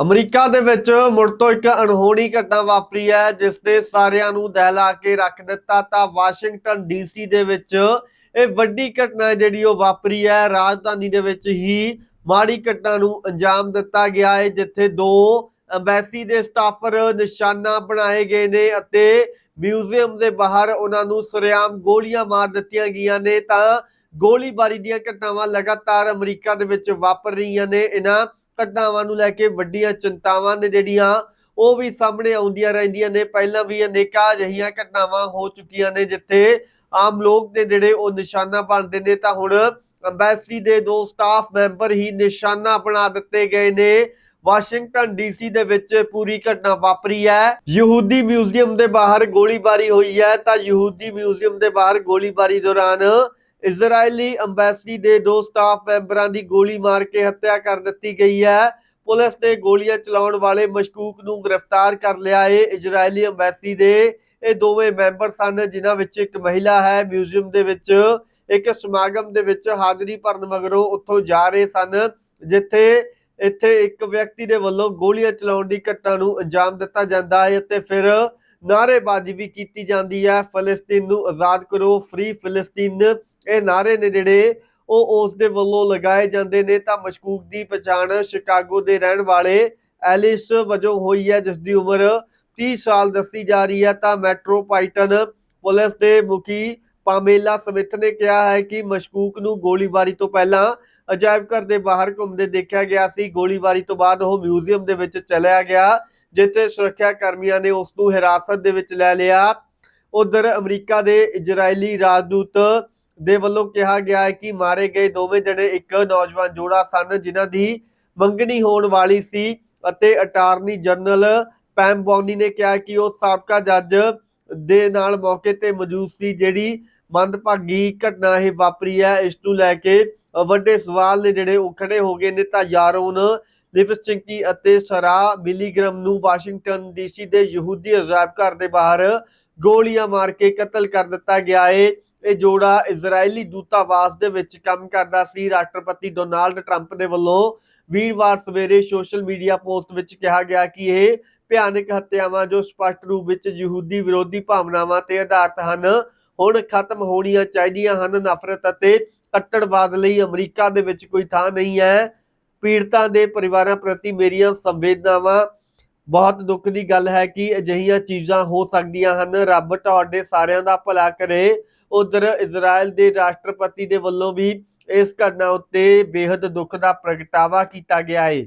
America ਦੇ ਵਿੱਚ ਮੁੜ ਤੋਂ ਇੱਕ ਅਣਹੋਣੀ ਘਟਨਾ ਵਾਪਰੀ ਹੈ ਜਿਸ ਨੇ ਸਾਰਿਆਂ ਨੂੰ ਦਹਿਲਾ ਕੇ ਰੱਖ ਦਿੱਤਾ। ਤਾਂ ਵਾਸ਼ਿੰਗਟਨ ਡੀਸੀ ਦੇ ਵਿੱਚ ਇਹ ਵੱਡੀ ਘਟਨਾ ਜਿਹੜੀ ਉਹ ਵਾਪਰੀ ਹੈ। ਰਾਜਧਾਨੀ ਦੇ ਵਿੱਚ ਹੀ ਮਾੜੀ ਘਟਨਾ ਨੂੰ ਅੰਜਾਮ ਦਿੱਤਾ ਗਿਆ ਹੈ, ਜਿੱਥੇ ਦੋ ਐਮਬੈਸੀ ਦੇ ਸਟਾਫਰ ਨਿਸ਼ਾਨਾ ਬਣਾਏ ਗਏ ਨੇ ਅਤੇ ਮਿਊਜ਼ੀਅਮ ਦੇ ਬਾਹਰ ਉਹਨਾਂ ਨੂੰ ਸਰੇਆਮ ਗੋਲੀਆਂ ਮਾਰ ਦਿੱਤੀਆਂ ਗਈਆਂ ਨੇ। ਤਾਂ ਗੋਲੀਬਾਰੀ ਦੀਆਂ ਘਟਨਾਵਾਂ ਲਗਾਤਾਰ ਅਮਰੀਕਾ ਦੇ ਵਿੱਚ ਵਾਪਰ ਰਹੀਆਂ ਨੇ। ਇਹਨਾਂ ਘਟਨਾਵਾਂ ਨੂੰ ਲੈ ਕੇ ਵੱਡੀਆਂ ਚਿੰਤਾਵਾਂ ਨੇ ਜਿਹੜੀਆਂ, ਉਹ ਵੀ ਸਾਹਮਣੇ ਆਉਂਦੀਆਂ ਰਹਿੰਦੀਆਂ ਨੇ। ਪਹਿਲਾਂ ਵੀ ਅਨੇਕਾਂ ਅਜਿਹੀਆਂ ਘਟਨਾਵਾਂ ਹੋ ਚੁੱਕੀਆਂ ਨੇ, ਜਿੱਥੇ ਆਮ ਲੋਕ ਦੇ ਜਿਹੜੇ ਉਹ ਨਿਸ਼ਾਨਾ ਬਣਦੇ ਨੇ। ਤਾਂ ਹੁਣ ਅੰਬੈਸੀ ਦੇ ਦੋ ਸਟਾਫ ਮੈਂਬਰ ਹੀ ਨਿਸ਼ਾਨਾ ਬਣਾ ਦਿੱਤੇ ਗਏ ਨੇ। ਵਾਸ਼ਿੰਗਟਨ ਡੀਸੀ ਦੇ ਵਿੱਚ ਪੂਰੀ ਘਟਨਾ ਵਾਪਰੀ ਹੈ। ਯਹੂਦੀ ਮਿਊਜ਼ੀਅਮ ਦੇ ਬਾਹਰ ਗੋਲੀਬਾਰੀ ਹੋਈ ਹੈ। ਤਾਂ ਯਹੂਦੀ ਮਿਊਜ਼ੀਅਮ ਦੇ ਬਾਹਰ ਗੋਲੀਬਾਰੀ ਦੌਰਾਨ ਇਜ਼ਰਾਈਲੀ ਅੰਬੈਸੀ ਦੇ ਦੋ ਸਟਾਫ ਮੈਂਬਰਾਂ ਦੀ ਗੋਲੀ ਮਾਰ ਕੇ ਹੱਤਿਆ ਕਰ ਦਿੱਤੀ ਗਈ ਹੈ। ਪੁਲਿਸ ਨੇ ਗੋਲੀਆਂ ਚਲਾਉਣ ਵਾਲੇ ਮਸ਼ਕੂਕ ਨੂੰ ਗ੍ਰਿਫਤਾਰ ਕਰ ਲਿਆ ਏ ਇਜ਼ਰਾਈਲੀ ਅੰਬੈਸੀ ਦੇ ਇਹ ਦੋਵੇਂ ਮੈਂਬਰ ਸਨ, ਜਿਨ੍ਹਾਂ ਵਿੱਚ ਇੱਕ ਮਹਿਲਾ ਹੈ। ਮਿਊਜ਼ੀਅਮ ਦੇ ਵਿੱਚ ਇੱਕ ਸਮਾਗਮ ਦੇ ਵਿੱਚ ਹਾਜ਼ਰੀ ਭਰਨ ਮਗਰੋਂ ਉੱਥੋਂ ਜਾ ਰਹੇ ਸਨ, ਜਿੱਥੇ ਇੱਥੇ ਇੱਕ ਵਿਅਕਤੀ ਦੇ ਵੱਲੋਂ ਗੋਲੀਆਂ ਚਲਾਉਣ ਦੀ ਘਟਨਾ ਨੂੰ ਅੰਜਾਮ ਦਿੱਤਾ ਜਾਂਦਾ ਹੈ ਅਤੇ ਫਿਰ ਨਾਅਰੇਬਾਜ਼ੀ ਵੀ ਕੀਤੀ ਜਾਂਦੀ ਹੈ। ਫਲਸਤੀਨ ਨੂੰ ਆਜ਼ਾਦ ਕਰੋ। ਫ੍ਰੀ ਫਲਸਤੀਨ ਇਹ ਨਾਅਰੇ ਨੇ ਜਿਹੜੇ ਉਹ ਉਸ ਦੇ ਵੱਲੋਂ ਲਗਾਏ ਜਾਂਦੇ ਨੇ ਤਾਂ ਮਸ਼ਕੂਕ ਦੀ ਪਛਾਣ ਸ਼ਿਕਾਗੋ ਦੇ ਰਹਿਣ ਵਾਲੇ ਐਲਿਸ ਵਜੋਂ ਹੋਈ ਹੈ ਜਿਸ ਦੀ ਉਮਰ 30 ਸਾਲ ਦੱਸੀ ਜਾ ਰਹੀ ਹੈ। ਤਾਂ ਮੈਟਰੋਪੋਲੀਟਨ ਪੁਲਿਸ ਦੇ ਮੁਖੀ ਪਾਮੇਲਾ ਸਮਿਥ ਨੇ ਕਿਹਾ ਹੈ ਕਿ ਮਸ਼ਕੂਕ ਨੂੰ ਗੋਲੀਬਾਰੀ ਤੋਂ ਪਹਿਲਾਂ ਅਜਾਇਬ ਘਰ ਦੇ ਬਾਹਰ ਘੁੰਮਦੇ ਦੇਖਿਆ ਗਿਆ ਸੀ। ਗੋਲੀਬਾਰੀ ਤੋਂ ਬਾਅਦ ਉਹ ਮਿਊਜ਼ੀਅਮ ਦੇ ਵਿੱਚ ਚਲਿਆ ਗਿਆ, ਜਿੱਥੇ ਸੁਰੱਖਿਆ ਕਰਮੀਆਂ ਨੇ ਉਸ ਨੂੰ ਹਿਰਾਸਤ ਦੇ ਵਿੱਚ ਲੈ ਲਿਆ। ਉਧਰ ਅਮਰੀਕਾ ਦੇ ਇਜ਼ਰਾਈਲੀ ਰਾਜਦੂਤ ਦੇ ਵੱਲੋਂ ਕਿਹਾ ਗਿਆ ਹੈ ਕਿ ਮਾਰੇ ਗਏ ਦੋਵੇਂ ਜਣੇ ਇੱਕ ਨੌਜਵਾਨ ਜੋੜਾ ਸਨ, ਜਿਨ੍ਹਾਂ ਦੀ ਮੰਗਣੀ ਹੋਣ ਵਾਲੀ ਸੀ ਅਤੇ ਅਟਾਰਨੀ ਜਨਰਲ ਪੈਮ ਬੌਨੀ ਨੇ ਕਿਹਾ ਕਿ ਉਹ ਸਾਬਕਾ ਜੱਜ ਦੇ ਨਾਲ ਮੌਕੇ ਤੇ ਮੌਜੂਦ ਸੀ, ਜਿਹੜੀ ਮੰਦਭਾਗੀ ਘਟਨਾ ਇਹ ਵਾਪਰੀ ਹੈ। ਇਸ ਨੂੰ ਲੈ ਕੇ ਵੱਡੇ ਸਵਾਲ ਨੇ ਜਿਹੜੇ ਉਹ ਖੜੇ ਹੋ ਗਏ ਨੇ। ਤਾਂ ਯਾਰੋਨ ਲਿਪਸਚਿੰਕੀ ਅਤੇ ਸਰਾ ਮਿਲੀਗ੍ਰਾਮ ਨੂੰ ਵਾਸ਼ਿੰਗਟਨ ਡੀਸੀ ਦੇ ਯਹੂਦੀ ਅਜਾਇਬ ਘਰ ਦੇ ਬਾਹਰ ਗੋਲੀਆਂ ਮਾਰ ਕੇ ਕਤਲ ਕਰ ਦਿੱਤਾ ਗਿਆ ਹੈ। ਇਹ ਜੋੜਾ ਇਜ਼ਰਾਈਲੀ ਦੂਤਾਵਾਸ ਦੇ ਵਿੱਚ ਕੰਮ ਕਰਦਾ ਸੀ। ਰਾਸ਼ਟਰਪਤੀ ਡੋਨਾਲਡ ਟਰੰਪ ਦੇ ਵੱਲੋਂ ਵੀਰਵਾਰ ਸਵੇਰੇ ਸੋਸ਼ਲ ਮੀਡੀਆ ਪੋਸਟ ਵਿੱਚ ਕਿਹਾ ਗਿਆ ਕਿ ਇਹ ਭਿਆਨਕ ਹੱਤਿਆਵਾਂ ਜੋ ਸਪਸ਼ਟ ਰੂਪ ਵਿੱਚ ਯਹੂਦੀ ਵਿਰੋਧੀ ਭਾਵਨਾਵਾਂ ਤੇ ਆਧਾਰਿਤ ਹਨ, ਹੁਣ ਖਤਮ ਹੋਣੀਆਂ ਚਾਹੀਦੀਆਂ ਹਨ। ਨਫ਼ਰਤ ਅਤੇ ਕੱਟੜਵਾਦ ਲਈ ਅਮਰੀਕਾ ਦੇ ਵਿੱਚ ਕੋਈ ਥਾਂ ਨਹੀਂ ਹੈ। ਪੀੜਤਾਂ ਦੇ ਪਰਿਵਾਰਾਂ ਪ੍ਰਤੀ ਮੇਰੀਆਂ ਸੰਵੇਦਨਾਵਾਂ। ਬਹੁਤ ਦੁੱਖ ਦੀ ਗੱਲ ਹੈ ਕਿ ਅਜਿਹੀਆਂ ਚੀਜ਼ਾਂ ਹੋ ਸਕਦੀਆਂ ਹਨ। ਰੱਬ ਤੁਹਾਡੇ ਸਾਰਿਆਂ ਦਾ ਭਲਾ ਕਰੇ। ਉਧਰ ਇਜ਼ਰਾਈਲ ਦੇ ਰਾਸ਼ਟਰਪਤੀ ਦੇ ਵੱਲੋਂ ਵੀ ਇਸ ਘਟਨਾ ਉੱਤੇ ਬੇहद ਦੁੱਖ ਦਾ ਪ੍ਰਗਟਾਵਾ ਕੀਤਾ ਗਿਆ ਹੈ